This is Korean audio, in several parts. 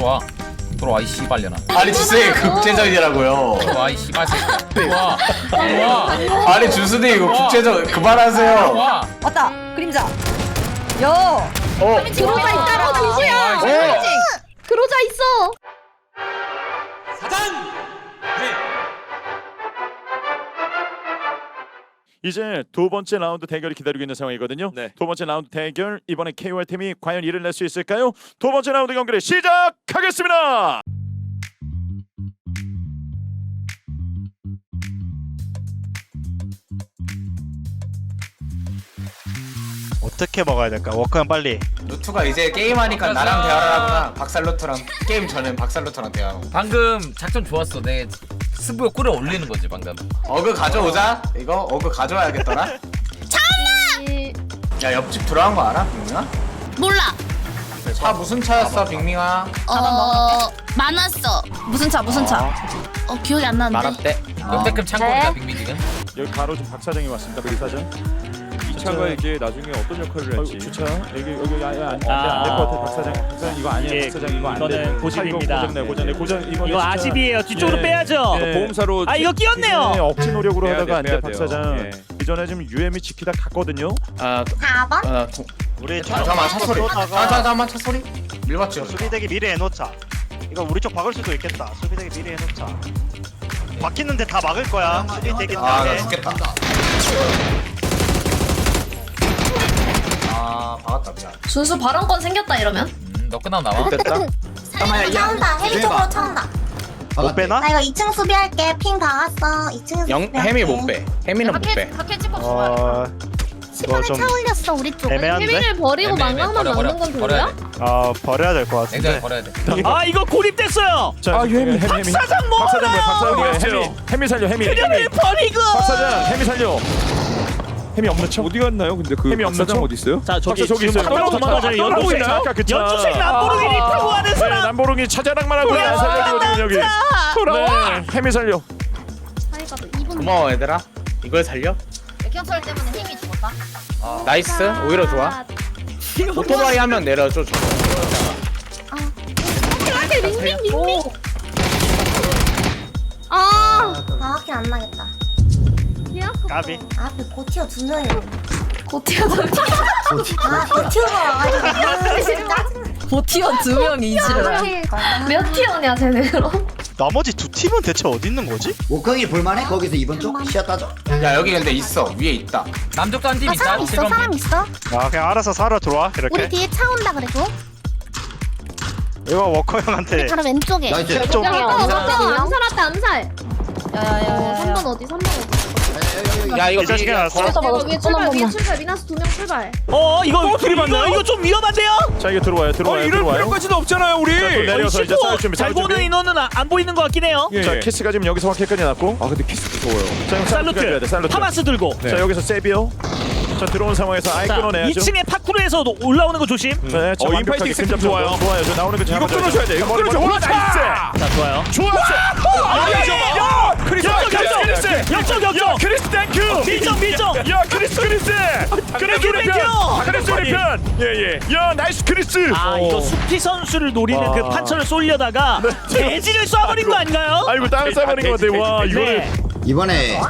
들어와. 들어와 이 씨발려나 아니 주스님 국제적이라고요. 들어와 이 씨발 새끼야 들어와. 들어와. 아니 주스님 이거 국제적 그만하세요. 들어와. 왔다. 그림자. 여. 어. 그로자 있다고 정수야. 어. 그로자 있어 이제 두 번째 라운드 대결이 기다리고 있는 상황이거든요. 네. 두 번째 라운드 대결 이번에 KOR 팀이 과연 이를 낼 수 있을까요? 두 번째 라운드 경기를 시작하겠습니다. 어떻게 먹어야 될까? 워크는 빨리. 루트가 이제 게임하니까 나랑 대화를 하구나. 박살루트랑 게임 전엔 박살루트랑 대화하고. 방금 작전 좋았어 내 스부에 꿀을 올리는 거지 방금 어그 가져오자. 이거 어그 가져와야겠더라. 야 옆집 들어간 거 알아, 빅민아? 몰라. 차 무슨 차였어, 빅민아? 어 많았어. 무슨 차 무슨 차 어 기억이 안 나는데. 말았대 역대급 창고입니다 빅미 지금 여기 바로 지금 박 사장이 왔습니다. 박 사장. 이 차가 이제 나중에 어떤 역할을 할지 주차 여기 여기 안돼안될것 아. 같아 박 사장. 박 사장 이거 아니야. 예, 박 사장 이거 안 돼. 이거는 고집입니다. 차 이거 고장 내 고장 내 고장 이거 이거 아집이에요. 뒤쪽으로 빼야죠. 예. 보험사로 아 이거 끼었네요. 네, 억지 노력으로 빼야 하다가 안돼 빼야 박 돼요. 사장. 예. 이전에 지금 UM이 지키다 갔거든요. 아, 4번? 아, 도, 우리 아, 잠깐만 차 소리. 아, 자, 잠깐만 차 소리. 밀봤지. 수비대기 미리 해놓자. 이거 우리 쪽 박을 수도 있겠다. 수비대기 미리 해놓자. 박히는데 다 막을 거야. 수비대기 아, 나. 죽겠다. 아, 미안. 준수 발언권 생겼다 이러면 음, 너 끝나고 나와 됐다. 살리고 차온다. 혜리 쪽으로 차온다. 못 빼나? 나 이거 2층 수비할게. 핑 박았어. 2층에서 영 햄이 못 빼. 햄이는 못 빼. 각해 찍고 어, 이거 10번에 좀 차 올렸어. 우리 쪽. 애매한데? 버리고 애매해, 망강만 버려, 버려. 막는 건 버려야 별로야? 아 버려야 될 것 냉장고에 같은데. 버려야 돼 아 이거 고립됐어요. 자, 아, 혜미. 혜미, 혜미. 박 사장 박 사장 뭐야? 박 사장 뭐야? 어디 혜미. 갔어요? 혜미 살려. 혜미. 그녀를. 버리고. 박 사장 혜미 살려. 혜미 없는 척. 어디 갔나요? 근데 그 햄이 없는 박사장 척? 어디 있어요? 자 저기 박사 저기 있어요. 한명 도망가잖아요. 떠나고 연두색 있나요? 아까 그 차. 연두색 람보르기니 타고 네, 사람. 남보롱이 차자랑만 하고 안 살려주거든요 여기. 돌아와. 네, 혜미 살려. 고마워 얘들아. 이걸 살려? 백현철 때문에 힘이 죽었다 나이스. 오히려 좋아. 오토바이 하면 내려줘. 저거. 아, 정확히 안 나겠다. 까비. 앞에 고티어 두 명이. 고티어 두 아, 고티어가 와가지고. 짜증나. 고티어 두 명이 이지를 몇 티어냐 쟤네 그럼? 나머지 두 팀은 대체 어디 있는 거지? 워크형이 볼만해? 거기서 이번 쪽 시야 따져. 야 여기 근데 있어. 위에 있다. 남쪽도 한 팀 아, 있다 사람 있어. 사람 있어. 아 그냥 알아서 살아 들어와 우리 이렇게. 뒤에 차 온다 그래도. 이거 워커 형한테. 바로 왼쪽에. 나이스. 좀. 야 어, 잠깐만 암살했다 암살 야야 야 3번 어디 3번 어디 야 이거. 야, 위에 출발 위에 출발 미나스 두 명 출발 어 이거 이거 들이받나요? 이거 좀 위험한데요. 자 이게 들어와요 어, 들어와요 이럴 들어와요. 필요까지도 없잖아요, 우리. 자, 또 내려서 이제 싸울 준비 잘 싸울 보는 준비. 인원은 아- 안 보이는 것 같긴 해요. 예. 자 키스가 지금 여기서 확실까지 났고. 아, 근데 키스 무서워요. 자 이거 살루트 살루트. 하마스 들고. 자 여기서 세비오. 자 들어온 상황에서 아예 자 끊어내야죠. 2층에 파쿠르에서 올라오는 거 조심. 네, 자, 어, 인파이팅 근접 좋아요. 좋아요. 저 나오는 거 이거. 끊어줘야 돼. 이거 끊어줘. 나이스. 자 좋아요. 좋았어. 아, 야, 크리스, 역적 크리스, 역적 역적 역적. 크리스 땡큐. 밀정 밀정. 야, 크리스, 크리스. 크리스 우리 편. 땡큐. 크리스 우리 편. 예, 예. 야, 나이스 크리스. 아 이거 수피 선수를 노리는 와. 그 판처를 쏠려다가 돼지를 쏴버린 거 아닌가요? 아이고 땅 싸버린 것 같아. 와, 이거를. 네. 이번에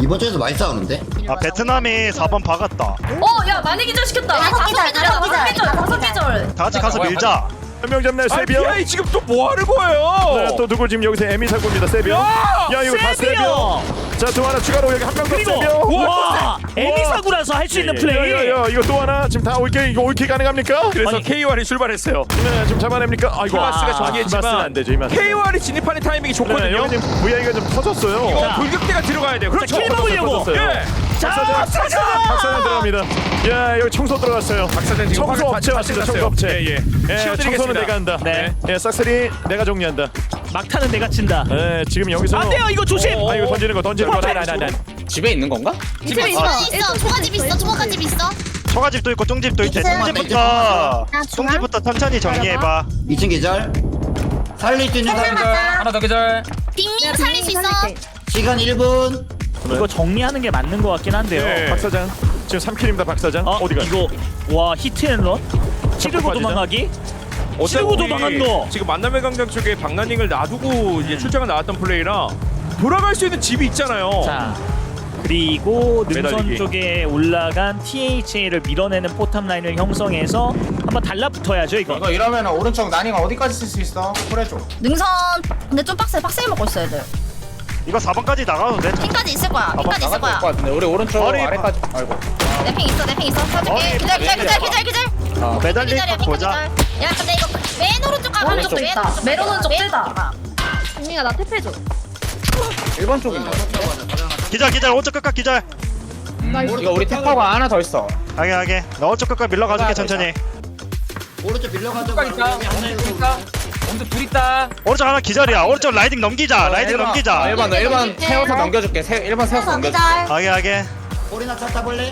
이번 주에서 많이 싸우는데? 아 베트남이 4번 박았다. 어야 많이 기절 시켰다 다섯 기절, 다섯 기절 다섯 기절 다 같이 가서 밀자. 한명 잡나요, 아, 세비오? 비아이 지금 또 뭐 하는 거예요? 네, 또 누구 지금 여기서 에미 사고 입니다. 세비오. 야! 야, 이거 다 세비오. 세비요. 자, 또 하나 추가로 여기 한명더 그리고 세비오. 와 에미사구라서 할 수 있는 야, 플레이. 야, 야, 이거 또 하나 지금 다 올킬 이거 올킬 가능합니까? 그래서 아니. KOR이 출발했어요. 네, 지금 잡아냅니까? 아이고, 히마스가 아, 저기했지만 히마스는 안 되죠, 히마스. KOR이 진입하는 타이밍이 네, 좋거든요. 여기 지금 VI가 좀 터졌어요. 이거 자. 돌격대가 들어가야 돼요. 그렇죠. 킬 먹으려고. 예. 자 박사장, 박사장. 박사장 들어갑니다. 야, 여기 청소 들어갔어요. 박사장 지금 청소 업체 다 왔습니다. 끝났어요. 청소 업체. 예, 예. 예, 치워드리겠습니다. 청소는 내가 한다. 네. 예, 싹쓸이 내가 정리한다. 막타는 내가 친다. 예, 지금 여기서 안 돼요 이거 조심. 아, 이거 던지는 거, 던지는 거. 나, 나, 나, 나. 집에 있는 건가? 집에 있어. 있어. 초가집 있어. 초가집 있어. 처가집도 있고 쫑집도 있대. 있어요. 쫑집부터 아? 쫑집부터 천천히 정리해봐. 2층 계절. 살릴 수 있는 사람. 하나 더 계절 빅민 살릴 수 있어. 시간 1분. 이거 정리하는 게 맞는 것 같긴 한데요. 예, 박사장. 지금 3킬입니다, 박사장. 어, 어디가? 이거 와 히트앤런 빠지죠? 도망가기 치고 어차피 도망간 거. 지금 만남의 광장 쪽에 박나닝을 놔두고 이제 출장을 나왔던 플레이라 돌아갈 수 있는 집이 있잖아요. 자 그리고 능선 매달리기. 쪽에 올라간 THA를 밀어내는 포탑 라인을 형성해서 한번 달라붙어야죠 이거. 이거 이러면 오른쪽 나닝 어디까지 쓸 수 있어? 풀해줘 능선 근데 좀 빡세 빡세게 먹고 있어야 돼 이거 4번까지 나가도 돼? 핑까지 있을 거야. 핑까지 있을 거야. 것 같은데. 우리 오른쪽 머리 아래까지 아이고. 내 핑 있어 내 핑 있어. 사줄게. 기절 기절 기절 기절 기절. 어, 매달릴 기절이야 거핑 보자 야 근데 이거 맨 오른쪽 가면 오른쪽 맨 있다. 맨 오른쪽 맨 찔다. 오른쪽 가. 정민아 나 탭해줘. 1번 쪽인데. 기절 기절. 오른쪽 끝까지 기절. 이거 우리 템퍼가 하나 더 있어. 하게 하게. 나 오른쪽 끝까지 밀러 가줄게 천천히. 오른쪽 밀려가지고 누가 있다 언제 둘 있다? 오른쪽 하나 기절이야. 오른쪽 라이딩 넘기자. 라이딩 넘기자. 1번 너 1번 세워서 넘겨줄게. 세, 1번 세워서 어, 넘겨줄게. 기절 하게 하게. 꼬리나 차 타볼래?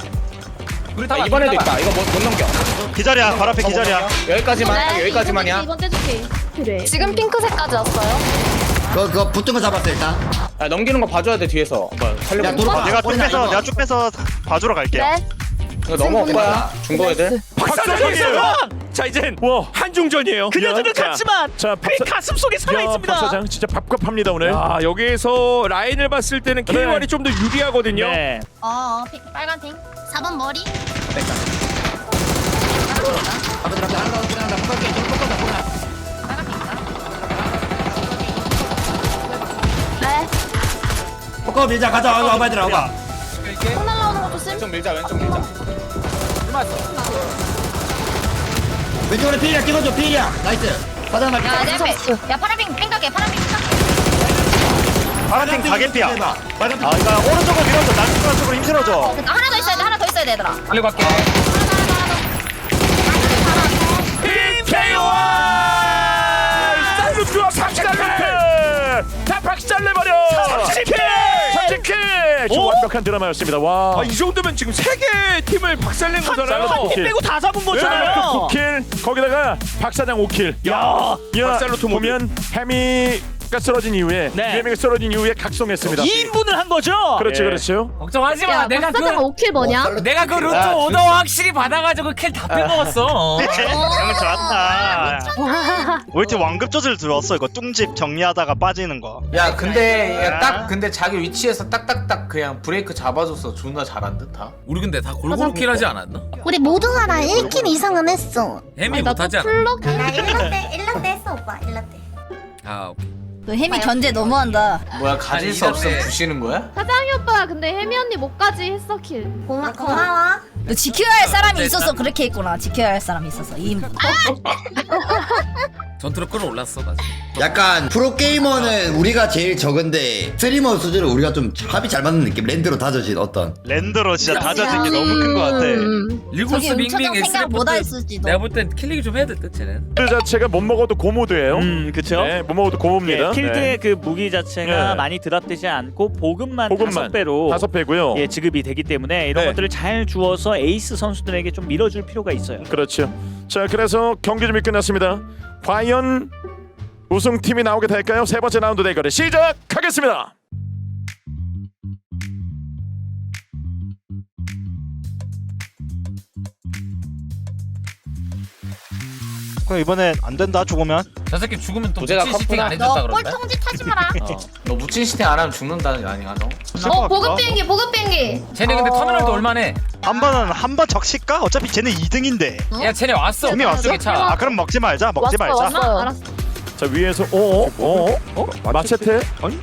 둘이 아, 다 이번에도 있다. 이거 못, 못 넘겨. 기절이야. 바로 앞에 기절이야. 여기까지만 딱 여기까지만이야. 이번 떼줄게 그래. 지금 핑크색까지 왔어요. 그거 그거 붙은 거 잡았어 일단. 아, 넘기는 거 봐줘야 돼 뒤에서. 뭐 야 살려봐. 돌아봐. 내가 쭉 빼서. 내가 쭉 빼서 봐주러 갈게요. 이거 넘어올 거야? 중고 애들? 박사장이에요. 자 이젠 와. 한중전이에요. 그녀들은 자, 같지만 자, 그 박사- 가슴 속에 살아 야, 있습니다. 박사장 진짜 밥값합니다 오늘. 아 여기에서 라인을 봤을 때는 네. K1이 좀 더 유리하거든요. 네. 어 핑, 빨간 핑 4번 머리 있다 뽑고 밀자 가자 와봐 와봐 얘들아 와봐 콩 날라오는 거 조심 왼쪽 밀자 왼쪽 밀자 왼쪽으로 피리야 찍어줘 피리야. 나이스. 바닥 말게 야내 앞에 야 파란 핑핑 가게 파란 핑 가게 파란색 가게피야. 빨간 아. 이거 오른쪽으로 밀어줘. 나중간 쪽으로 힘 실어줘. 그러니까 하나 더 있어야 돼 하나 더 있어야 돼 얘들아. 빨리 갈게. 쌀루트와 완벽한 드라마였습니다 와 아, 이 정도면 지금 세 개 팀을 박살낸 거잖아요. 힘 빼고 다 잡은 거잖아요. 9킬 거기다가 박사장 5킬 야, 야 모드. 보면 해 미가 쓰러진 이후에 네. 해미가 쓰러진 이후에 각성했습니다. 2인분을 한 거죠. 그렇죠 예. 그렇죠 걱정하지 마. 야 내가 박사장 그 5킬 뭐냐? 내가 그 루트 오더 확실히 받아가지고 킬다 빼먹었어. 형 좋았다. 우리 팀 완급 조절 들었어? 이거 뚱집 정리하다가 빠지는 거. 야 근데 야, 딱 근데 자기 위치에서 딱딱딱 그냥 브레이크 잡아줘서 존나 잘한 듯하 우리 근데 다 골고루 킬하지 않았나? 우리 모두 하나 1킬 이상은 했어. 아니, 나또 못하지? 플럭 나 1라 때 1라 때 했어 오빠. 1라 때아 오케이 너 햄이 견제 너무한다 뭐야 가질 아니, 수 없으면. 부시는 거야? 사장이 오빠 근데 혜미 언니 목까지 했어 킬 고마, 고마워 너 지켜야 할 사람이. 있어서 그렇게 했구나 지켜야 할 사람이 있어서 2인분 전투로 끌어올랐어 나 지금 약간 프로게이머는 우리가 제일 적은데 스트리머 수준으로 우리가 좀 합이 잘 맞는 느낌 랜드로 다져진 어떤 랜드로 진짜 다져진 게 너무 큰 거 같아 음. 일구스 저기 밍밍 음처장 생각보다 했을지도. 내가 볼 땐 킬링이 좀 해야 될듯 쟤는 그 자체가 못 먹어도 고무드예요 음, 그쵸. 네, 못 먹어도 고무입니다 예, 필드의 네. 그 무기 자체가 네. 많이 드랍되지 않고 보급만, 보급만 다섯 배로 다섯 배고요 예, 지급이 되기 때문에 이런 네. 것들을 잘 주어서 에이스 선수들에게 좀 밀어줄 필요가 있어요. 그렇죠. 자, 그래서 경기 준비 끝났습니다. 과연 우승팀이 나오게 될까요? 세 번째 라운드 대결을 시작하겠습니다. 그럼 이번엔 안 된다 죽으면 저 새끼 죽으면 또 미친 시팅 안 컸구나. 해줬다 너 그러는데 꼴통짓 하지 마라 너 묻힌 시팅 안 하면 죽는다는 게 아니야 너? 어 보급 비행기 보급 비행기 쟤네 근데 터미널도 얼마네 한 번은 한번 적실까? 어차피 쟤는 2등인데 야 쟤네 왔어 이미 왔어? 차아 그럼 먹지 말자 먹지 말자 어, 알았어 자, 위에서 어어 어? 어? 마체테? 아니?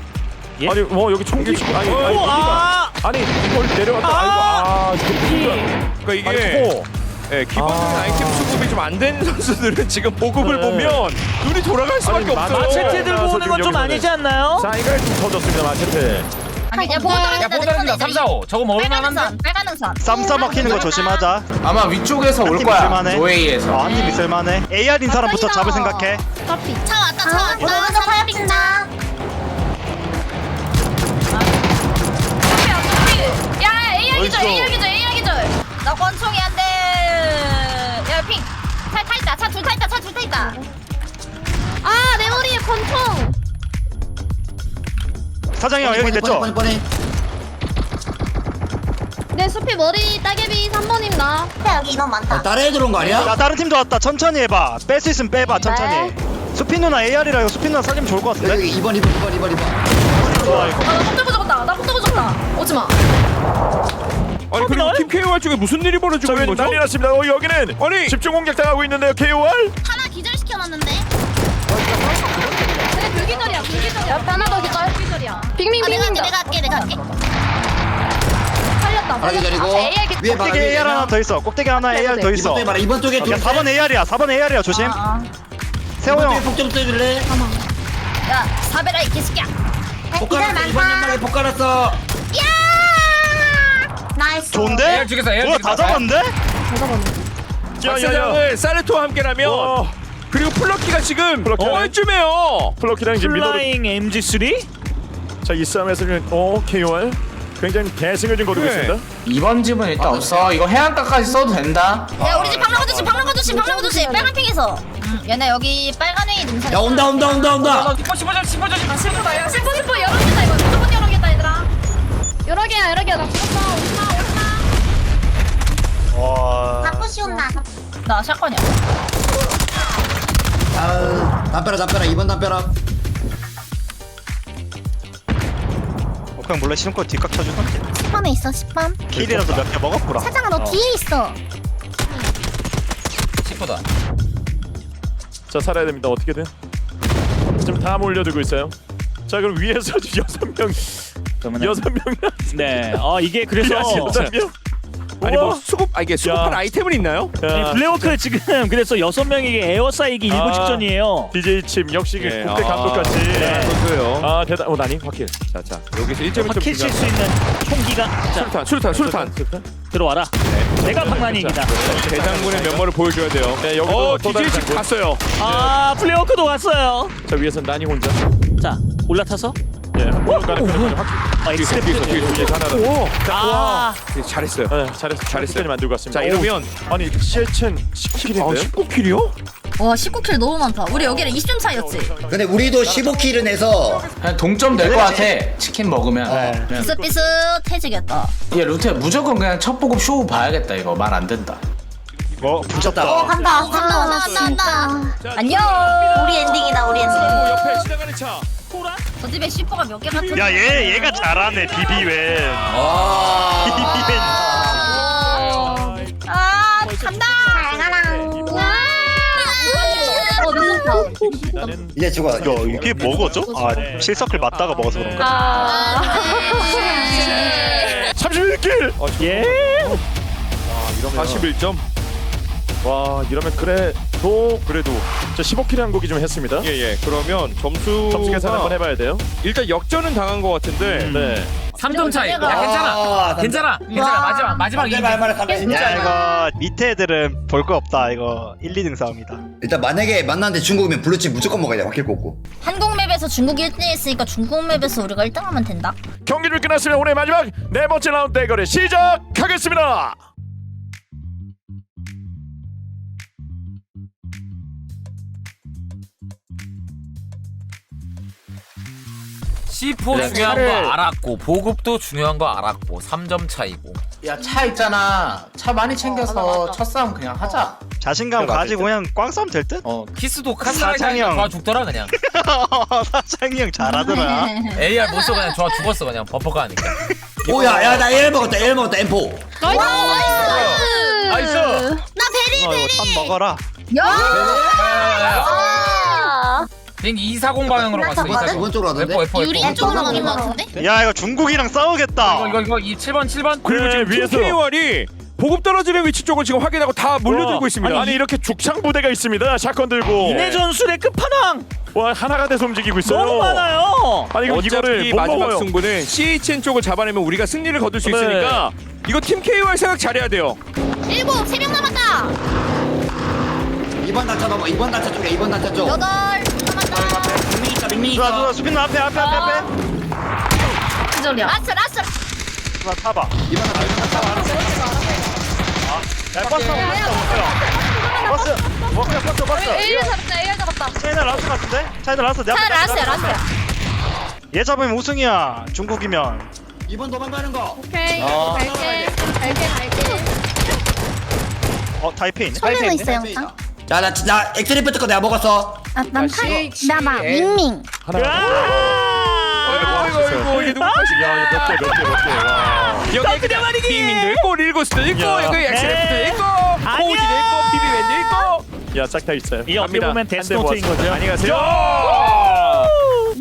예? 아니, 뭐 여기 총기 총 아니, 아니, 여기가 아! 아니, 이걸 내려왔다. 아! 아이고, 아, 이거 그러니까 이게 아니, 코. 예, 기본적인 아. 아이템 수급이 좀안된 선수들은 지금 보급을 네. 보면 눈이 돌아갈 수밖에 아니, 없어요. 마체테 들고 오는 건 좀 아니지 않나요? 자, 이거 좀 터졌습니다. 마체테. 아니 야 보고 야 떨어진다 보다는다 3, 4, 5 저거 빨간 먹을만한데? 능선 빨간 능선 쌈싸 먹히는 거 조심하자 아마 위쪽에서 올 거야. 노웨이에서 어, 한팀 있을 만해 AR인 사람부터 잡을 생각해 커피 차 왔다 차 왔다 사람 빙자 야 AR 기절? AR 기절 AR 기절 나 권총이 안 사장이 형 여기 됐죠? 뻔히 뻔히 내 숲이 머리 따개비 3번임 나. 여기 인원 많다. 아, 다른 애들 온거 아니야? 야 다른 팀도 왔다 천천히 해봐 뺄 수 있으면 빼봐 천천히 수피 누나 AR이라 이거 수피 누나 살리면 좋을 것 같은데? 여기 2번 2번 2번 2번 2번 좋아 이거 나 콩들고 죽었다. 나 콩들고 죽었다. 오지 마. 아니 그리고 팀 KOR 쪽에 무슨 일이 벌어지고 자, 있는 여기 거죠? 난리 났습니다. 어, 여기는 아니 집중 공격 당하고 있는데요. KOR. 하나 기절시켜놨는데. 내 불기절이야 불기절이야. 하나 더 기절. 빅밍 아, 내가 할게, 빅밍 내가 할게, 내가 할게. 살렸다. 바라기 살렸다. 저리고 AR 개- 위에 꼭대기 위에 AR 하나 더 있어 꼭대기 하나 AR 더 2번 있어 쪽에 봐라 2번 쪽에 야둘 4번 AR이야 4번 AR이야 조심 아, 아. 세호 2번 쪽에 형 폭좀 써줄래? 야, 사베라 이 개새끼야. 폭 깔았어 2번 연막에 폭 깔았어 야! 나이스. 좋은데? AR 죽였어, AR 뭐야 다 죽였어. 잡았는데? 박사장을 사르토와 함께라면 와. 그리고 플럭키가 지금 플럭키. 어쯤에요. 플러키랑 지금 플라잉 MG3 자, 이 싸움에서 지금 어, KOR 굉장히 대승을 좀 거두고 네. 있습니다. 이번 집은 일단 없어 이거 해안가까지 써도 된다 야, 우리 집 방랑거 조심, 방랑거 조심, 방랑거 조심. 빨간 핑에서. 음, 얘네 여기 빨간 웨이 능선. 야 온다 온다 온다 온다 씹어 씹어 씹어 씹어 씹어 씹어 야, 슬퍼 슬퍼 열어겠다 이거 무조건 열어겠다 얘들아. 여러 개야 여러 개야 나 죽었어. 오지마 오지마. 와 바꾸시 온다. 나 샷건이야. 담벼라 담벼라 2번 담벼라 그냥 몰래 신고 뒷각 쳐주던 10번에 있어, 10번. 킬이라도 몇 개 먹었구나 사장아, 너 뒤에 있어. 씹어다 자, 살아야 됩니다. 어떻게든. 지금 다 몰려들고 있어요. 자, 그럼 위에서 지금 여섯 명, 그러면 여섯 명, 네. 어 이게 그래서 여섯 명. 아니 뭐 수급 아 이게 수급할 야. 아이템은 있나요? 블랙워크 지금 그래서 여섯 명에게 에어 쌓이기 일부 아. 직전이에요. DJ 침 역시 그 네, 국대 아. 감독같이. 네. 선수예요. 아 대단. 어 나니 확킬. 자자 여기서 1점이 좀 확킬 칠 수 중요합니다. 있는 총기가 자 수류탄 수류탄 수류탄 들어와라. 내가 방난이입니다. 대장군의 면모를 보여줘야 돼요. 네, 여기도 어또 DJ 다른 집 장군. 갔어요. 아 플레이워크도 왔어요. 자 위에서 나니 혼자. 자 올라타서 예. 한번. 어, 뒤에서 엑스레프. 뒤에서 뒤에서 위에 하나. 오아 잘했어요. 네, 잘했어. 잘했어. 만들고 왔습니다. 자 이러면 오, 아니 실첸 아 10킬인데. 19킬이요? 와, 19킬 너무 많다. 우리 여기는 20점 차이였지. 근데 우리도 15킬은 해서 그냥 동점 될 것 같아 치킨 먹으면 그냥. 비슷비슷해지겠다. 얘 루테 무조건 그냥 첫 보급 쇼 봐야겠다 이거 말 안 된다 어 붙였다 간다, 간다, 간다, 간다, 간다. 안녕. 우리 엔딩이다, 우리 엔딩. 뭐 옆에 지나가는 차. 저 집에 슈퍼가 몇개 같은. 야얘 얘가 잘하네 비비웬 비비웬 아, 간다. 어. 나는 이제 죽어 이거 이게 뭐고죠? 아 실서클 맞다가 먹어서 그런가? 아. 31킬. 예. 41점. 와 이러면 그래도 그래도 자 15킬 한 곡이 좀 했습니다. 예예. 그러면 점수 점수 계산 한번 해봐야 돼요. 일단 역전은 당한 것 같은데. 네. 3점 차이 야 아, 괜찮아 괜찮아 괜찮아 마지막 마지막 내이 말만에 가면 야 이거 밑에 애들은 볼 거 없다 이거 1, 2등 싸움이다 일단 만약에 만났는데 중국이면 블루칩 무조건 먹어야 돼 확킬 꽂고 한국 맵에서 중국 1등 했으니까 중국 맵에서 우리가 1등 하면 된다. 경기 좀 끝났습니다. 오늘 마지막 네 번째 라운드 대결을 시작하겠습니다. C4 네, 중요한 차를- 거 알았고 보급도 중요한 거 알았고 3점 차이고. 야 차 있잖아. 차 많이 챙겨서 첫 싸움 그냥 하자. 자신감 가지고 그냥 꽝 싸면 될 듯? 어 키스도 사장형. 카스라이가 좋아 죽더라 그냥. 사장이 형 잘하더라. AR 못써 그냥 좋아 죽었어 그냥 버퍼가 하니까. 오야 야나 1 먹었다 1 먹었다 M4 나이스 나 베리 어, 이거 탄 먹어라. 야! 아. 비행기 240 방향으로 갔어 맞아, 240 이번 쪽으로 가던데? F4 F4 유리 F4 쪽으로 가는 거 같은데? 야 이거 중국이랑 싸우겠다 이거 이거 이거 이 7번 7번 그리고 네, 지금 위에서. 팀 KOR이 보급 떨어지는 위치 쪽을 지금 확인하고 다 몰려들고 와, 있습니다. 아니 이렇게 죽창 부대가 있습니다. 샷건 들고. 이내 전술의 끝판왕 와 하나가 돼서 움직이고 있어요. 너무 많아요. 아니 이거 이거를 못 마지막 먹어요. 승부는 CHN 쪽을 잡아내면 우리가 승리를 거둘 수 네. 있으니까 이거 팀 KOR 생각 잘해야 돼요. 일곱, 세명 남았다. 2번 단차 넘어 2번 단차 쪽에 2번 단차 쪽 여덟. 빅밍 누나 수빈 누나 앞에 앞에 앞에 앞에 기절이야. 라스, 라스. 누나 타봐 2번 단차 야 버스 타고 버스 버스 버스 버스 버스 AR 잡았다 AR 잡았다. 차이나 라스 같은데? 차이나 라스 내차 앞에 라스야, 라스, 라스. 라스야. 얘 잡으면 우승이야 중국이면 이번 도망가는 거. 오케이. 어. 갈게. 갈게 갈게. 어 타이페 있네 손에도 있어 영상 자, 나, 나 엑스리프트 거 내가 먹었어. 아 난 타이 나나 밍밍 이거 이거 이거 이게 누구 것이냐? 야몇개몇개몇 개. 와. 여기 그냥 말이기. 비민도 있고 릴고스도 있고 야. 여기 엑스레프트도 네. 있고 코우지도 있고 비비맨도 있고. 야 짝 다 있어요. 이 어떻게 보면 데스노트인 거죠. 안녕히 가세요.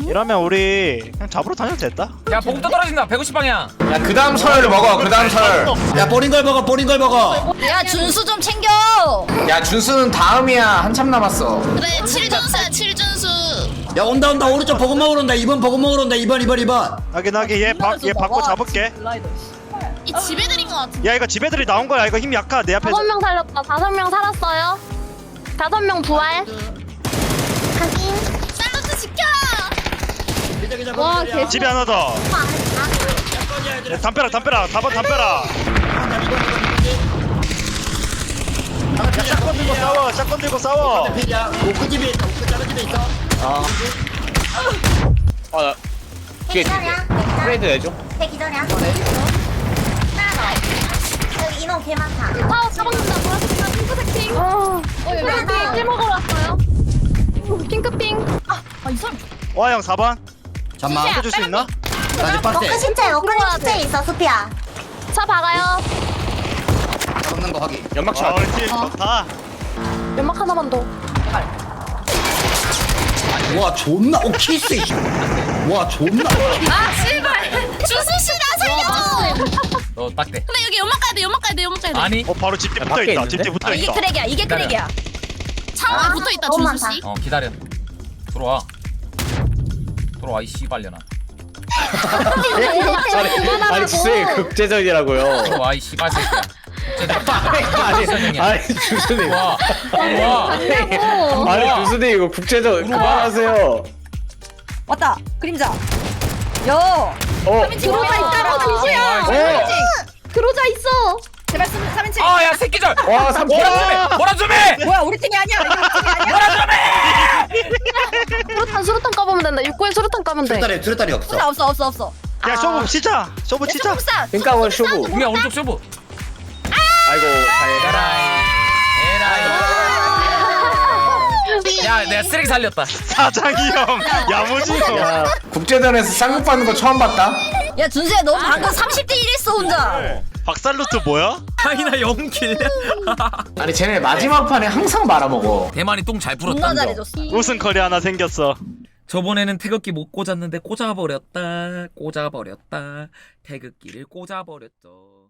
이러면 우리 그냥 잡으러 다녀도 됐다. 야 봉도 떨어진다. 150 방향. 야 그 다음 설을 먹어 그 다음 설야 야, 보린 걸 먹어, 보린 걸 먹어. 야 준수 좀 챙겨. 준수는 다음이야. 한참 남았어. 그래 칠준수야 칠준수. 야, 온다, 온다. 오른쪽 보고 먹으러 온다. 2번 보고 먹으러 온다. 2번, 2번, 2번. 나게 나게 얘얘 받고 잡을게. 이 집에 들인 거 같아 야 이거 집애들이 나온 거야. 이거 힘 약하 내 앞에 다섯 명 살렸다. 다섯 명 살았어요. 다섯 명 부활. 확인. 쌀로트 지켜 와 개. 집에 하나 더 야, 담벼락 담벼락 4번 담벼락 야 샷건 들고 싸워 샷건 들고 싸워. 오크 집에 있다. 오크 작은 집에 있어. 뒤에 프레이드 내줘 내 기절이야 여기 인원 개 많다 아 잡았는다. 보라색이랑 핑크색 핑. 어. 어 먹으러 왔어요. 핑크 핑. 아이 사람 와형 4번 잠만. 해줄 수 있나? 나 이제 빡세. 신체 워크닝 신체 있어 수피야 차 박아요. 잡는 거 확인. 아 우리 팀 좋다 연막 하나만 더. 와, 존나. 오, 키스. 이 씨. 와, 존나. 아 씨발 준수 씨나 살려줘 너 딱대 근데 여기 연막 가야 돼 연막 가야 돼 연막 가야 돼 아니 어 바로 집뒤 붙어 있다 집뒤 붙어 이게 있다 크랙이야 이게 기다려. 크랙이야 창문에 붙어 있다 준수 씨 어 기다려 들어와 들어와 이 씨발려나 아니 주세요. 국제전이라고요 들어와 이 씨발 새끼야 국제대표 아니 주수님 와 와. 아니라고. 아니 주수님 이거 국제전 그만하세요 왔다 그림자 요어 그러자 있다고 주시야. 그러자 있어. 제발 3인칭 아 야 새끼들 와 삼. 뭐라 좀 해! 뭐라 좀 해! 뭐야 우리 팀이 아니야 이거 우리 팀이 아니야 뭐라 좀 해! 수류탄 수류탄 까보면 된다. 육구에 수류탄 까면 돼. 수류탄이, 수류탄이 없어. 없어 없어 없어. 야 쇼부 치자. 쇼부 치자. 싸. 그러니까 원 쇼부. 우리야 오른쪽 쇼부. 아이고 잘 에라이. 야 내가 쓰레기 살렸다. 사장이 형 야무지 형야 국제전에서 쌍욕 받는 거 처음 봤다? 야 준수야 너 방금 30대 1 했어 혼자 박살루트 뭐야? 하이나 연킬 아니 쟤네 마지막 판에 항상 말아먹어. 대만이 똥 잘 존나 풀었다 잘해줬어. 우승커리 하나 생겼어. 저번에는 태극기 못 꽂았는데 꽂아버렸다 꽂아버렸다. 태극기를 꽂아버렸죠.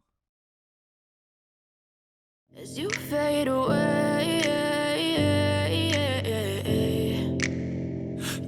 As you fade away, Yeah,